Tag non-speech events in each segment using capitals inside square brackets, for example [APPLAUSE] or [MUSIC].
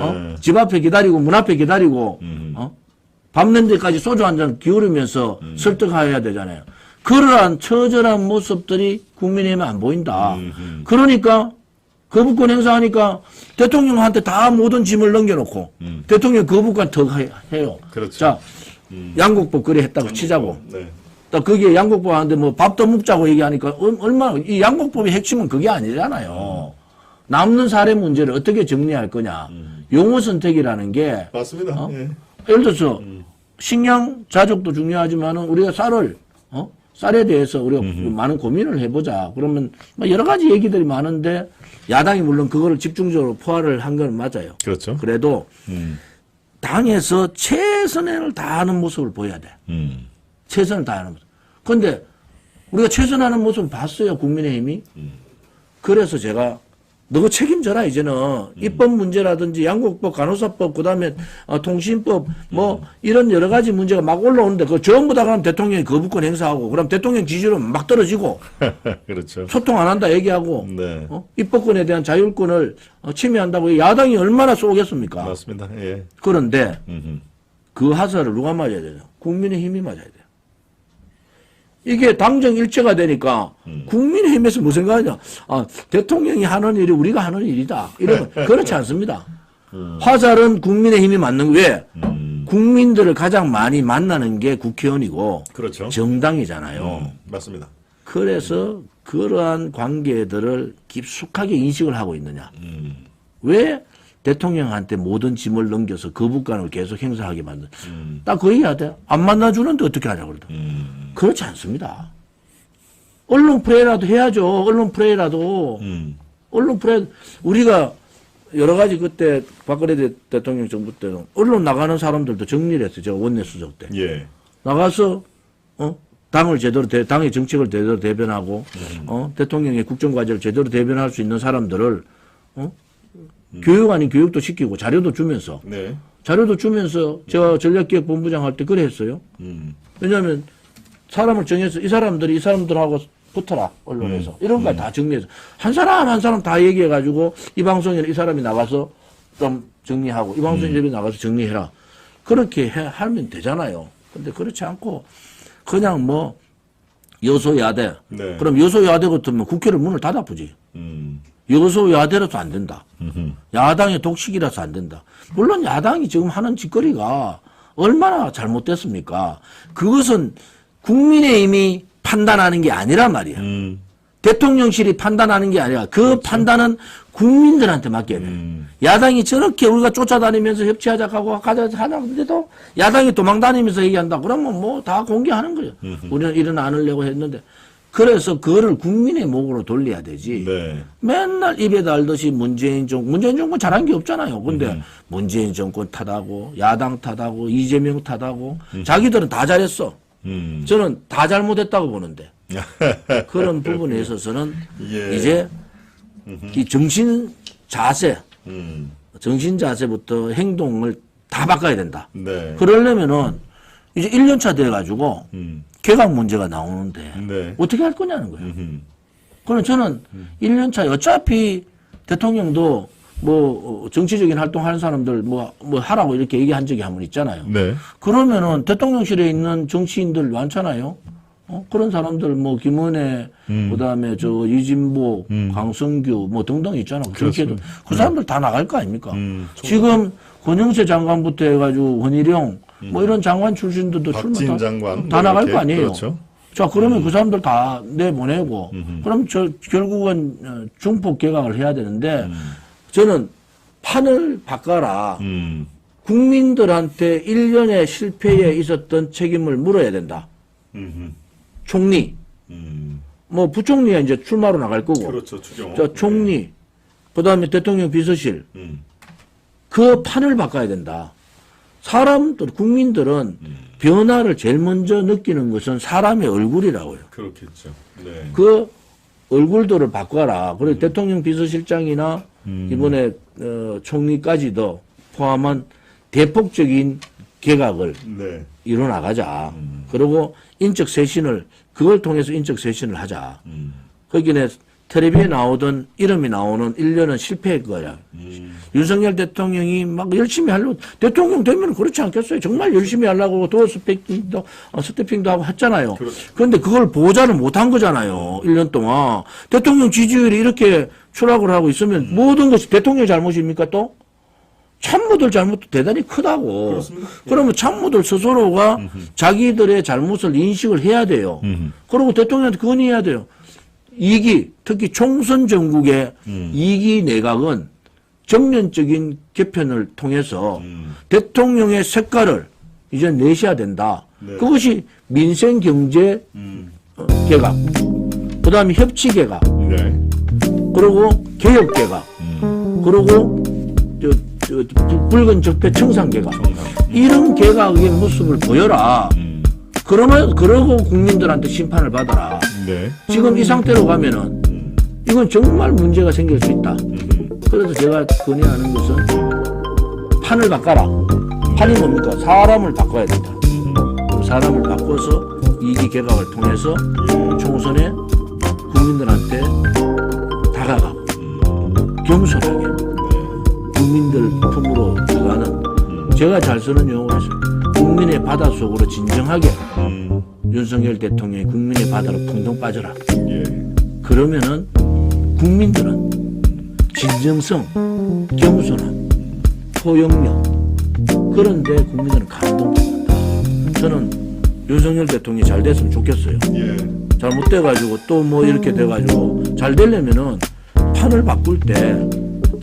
어? 예. 집 앞에 기다리고 문 앞에 기다리고 음. 어? 밤늦 데까지 소주 한 잔 기울이면서 설득해야 되잖아요. 그러한 처절한 모습들이 국민의힘에 안 보인다. 음. 그러니까 거부권 행사하니까 대통령한테 다 모든 짐을 넘겨놓고 대통령 거부권 더 해- 해요. 음. 그렇죠. 자, 양국법 그래 했다고 치자고. 네. 또 거기에 양국법 하는데 뭐 밥도 먹자고 얘기하니까 얼- 얼마나 이 양국법의 핵심은 그게 아니잖아요. 남는 사례 문제를 어떻게 정리할 거냐. 용어 선택이라는 게 맞습니다. 어? 예. 예를 들어서 식량 자족도 중요하지만은 우리가 쌀을 어? 쌀에 대해서 우리가 많은 고민을 해보자. 그러면 뭐 여러 가지 얘기들이 많은데 야당이 물론 그거를 집중적으로 포화를 한 건 맞아요. 그렇죠. 그래도 음. 당에서 최선을 다하는 모습을 보여야 돼. 음. 최선을 다하는 모습. 근데 우리가 최선하는 모습을 봤어요, 국민의힘이. 그래서 제가 너 책임져라 이제는 입법 문제라든지 양국법, 간호사법, 그다음에 어, 통신법 뭐 이런 여러 가지 문제가 막 올라오는데 그 전부 다 그럼 대통령이 거부권 행사하고 그럼 대통령 지지율은 막 떨어지고 [LAUGHS] 그렇죠. 소통 안 한다 얘기하고 네. 어? 입법권에 대한 자율권을 어, 침해한다고 야당이 얼마나 쏘겠습니까? 맞습니다. 예. 그런데 음. 그 화살을 누가 맞아야 되냐? 국민의 힘이 맞아야 돼요. 이게 당정 일체가 되니까 국민의힘에서 무슨 생각하냐? 아, 대통령이 하는 일이 우리가 하는 일이다. 이러면 [LAUGHS] 그렇지 않습니다. 화살은 국민의힘이 맞는 거 왜? 음. 국민들을 가장 많이 만나는 게 국회의원이고 그렇죠. 정당이잖아요. 음. 맞습니다. 그래서 그러한 관계들을 깊숙하게 인식을 하고 있느냐? 음. 왜 대통령한테 모든 짐을 넘겨서 거부권을 계속 행사하게 만든? 음. 딱그 얘기해야 돼. 안 만나주는데 어떻게 하냐고 그러더. 음. 그렇지 않습니다. 언론 프레이라도 해야죠. 언론 프레이라도. 음. 언론 프레이, 우리가 여러 가지 그때 박근혜 대- 대통령 정부 때는 언론 나가는 사람들도 정리를 했어요. 제가 원내 수석 때. 예. 나가서, 어? 당을 제대로, 대, 당의 정책을 제대로 대변하고, 어? 대통령의 국정 과제를 제대로 대변할 수 있는 사람들을, 어? 교육 아닌 교육도 시키고 자료도 주면서, 네. 자료도 주면서 제가 전략기획본부장 할 때 그래 했어요. 음. 왜냐하면 사람을 정해서 이 사람들이 이 사람들하고 붙어라 언론에서. 이런 거다 정리해서. 한 사람 한 사람 다 얘기해 가지고 이 방송에 이 사람이 나가서 좀 정리하고 이 방송에 이 사람이 나가서 정리해라. 그렇게 해, 하면 되잖아요. 근데 그렇지 않고 그냥 뭐 여소야대 네. 그럼 여소야대 같으면 국회를 문을 닫아보지 음. 여소야대라서 안 된다. 음흠. 야당의 독식이라서 안 된다. 물론 야당이 지금 하는 짓거리가 얼마나 잘못됐습니까? 그것은 국민의힘이 판단하는 게 아니란 말이야. 음. 대통령실이 판단하는 게 아니라 그 판단은 국민들한테 맡겨야 돼. 음. 야당이 저렇게 우리가 쫓아다니면서 협치하자 하고 가자 하는데도 야당이 도망다니면서 얘기한다. 그러면 뭐 다 공개하는 거예요. 우리는 일은 안 하려고 했는데. 그래서 그거를 국민의 목으로 돌려야 되지. 네. 맨날 입에 달듯이 문재인 정권, 문재인 정권 잘한 게 없잖아요. 근데 음. 문재인 정권 탓하고, 야당 탓하고, 이재명 탓하고, 자기들은 다 잘했어. 음. 저는 다 잘못했다고 보는데. [LAUGHS] 그런 부분에 있어서는 예. 이제 이 정신 자세, 음. 정신 자세부터 행동을 다 바꿔야 된다. 네. 그러려면은 이제 1년차 돼가지고 음. 개각 문제가 나오는데 네. 어떻게 할 거냐는 거예요. 음. 그럼 저는 1년차 어차피 대통령도 뭐 어, 정치적인 활동하는 사람들 뭐, 뭐 하라고 이렇게 얘기한 적이 한 번 있잖아요. 네. 그러면은 대통령실에 있는 정치인들 많잖아요. 어? 그런 사람들 뭐 김은혜, 그다음에 저 이진복, 강성규 뭐 등등 있잖아. 그렇게도 그 사람들 다 나갈 거 아닙니까? 음. 지금 권영세 장관부터 해가지고 원희룡 뭐 이런 장관 출신들도 출마 다, 장관 다 뭐 나갈. 거 아니에요. 그렇죠. 자 그러면 그 사람들 다 내보내고 그럼 저 결국은 어, 중폭 개각을 해야 되는데 저는 판을 바꿔라. 음. 국민들한테 1년의 실패에 있었던 책임을 물어야 된다. 음. 총리, 음. 뭐 부총리가 이제 출마로 나갈 거고, 그렇죠. 추경. 저 총리, 그 다음에 대통령 비서실, 음. 그 판을 바꿔야 된다. 사람들, 국민들은 음. 변화를 제일 먼저 느끼는 것은 사람의 얼굴이라고요. 그렇겠죠. 네. 그 얼굴들을 바꿔라. 그리고 대통령 비서실장이나 이번에 어, 총리까지도 포함한 대폭적인 개각을 네. 이뤄 나가자. 그리고 인적 쇄신을 그걸 통해서 인적 쇄신을 하자. 음. 거기에 텔레비에 나오던 이름이 나오는 1년은 실패할 거야. 음. 윤석열 대통령이 막 열심히 하려고 대통령 되면 그렇지 않겠어요. 정말 열심히 하려고 도어 어, 스태핑도 하고 했잖아요. 그렇죠. 그런데 그걸 보좌를 못한 거잖아요. 1년 동안 대통령 지지율이 이렇게 추락을 하고 있으면 모든 것이 대통령 잘못입니까 또? 참모들 잘못도 대단히 크다고. 그렇습니다. 그러면 참모들 스스로가 자기들의 잘못을 인식을 해야 돼요. 음흠. 그리고 대통령한테 건의해야 돼요. 이기 특히 총선 전국의 음. 이기 내각은 정면적인 개편을 통해서 음. 대통령의 색깔을 이제 내셔야 된다. 네. 그것이 민생 경제 음. 어, 개각, 그 다음에 협치 개각, 네. 그리고 개혁 개각, 음. 그리고 저, 저, 부- 붉은 적폐 청산 개각. 정상. 이런 개각의 모습을 보여라. 음. 그러면 그러고 국민들한테 심판을 받아라. 네. 지금 이 상태로 가면은 음. 이건 정말 문제가 생길 수 있다. 음. 그래서 제가 건의하는 것은 판을 바꿔라. 판이 뭡니까? 사람을 바꿔야 된다. 사람을 바꿔서 이기 개각을 통해서 총선에 국민들한테 다가가고 음. 겸손하게 네. 국민들 품으로 들어가는 제가 잘 쓰는 있어요. 국민의 바닷속으로 진정하게 음. 윤석열 대통령이 국민의 바다로 풍덩 빠져라. 예. 그러면은 국민들은 진정성, 겸손함, 포용력 그런데 국민들은 감동받는다. 저는 윤석열 대통령이 잘 됐으면 좋겠어요. 예. 잘못돼가지고 또 뭐 이렇게 돼가지고 잘 되려면은 판을 바꿀 때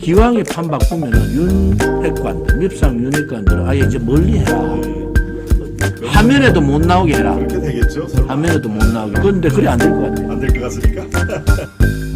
기왕에 판 바꾸면은 윤핵관들, 밉상 윤핵관들은 아예 이제 멀리 해라. 화면에도 못 나오게 해라. 그렇게 되겠죠. 화면에도 못 나오게. 그런데 그래 안 될 것 같아요. 안될 것 같으니까. [LAUGHS]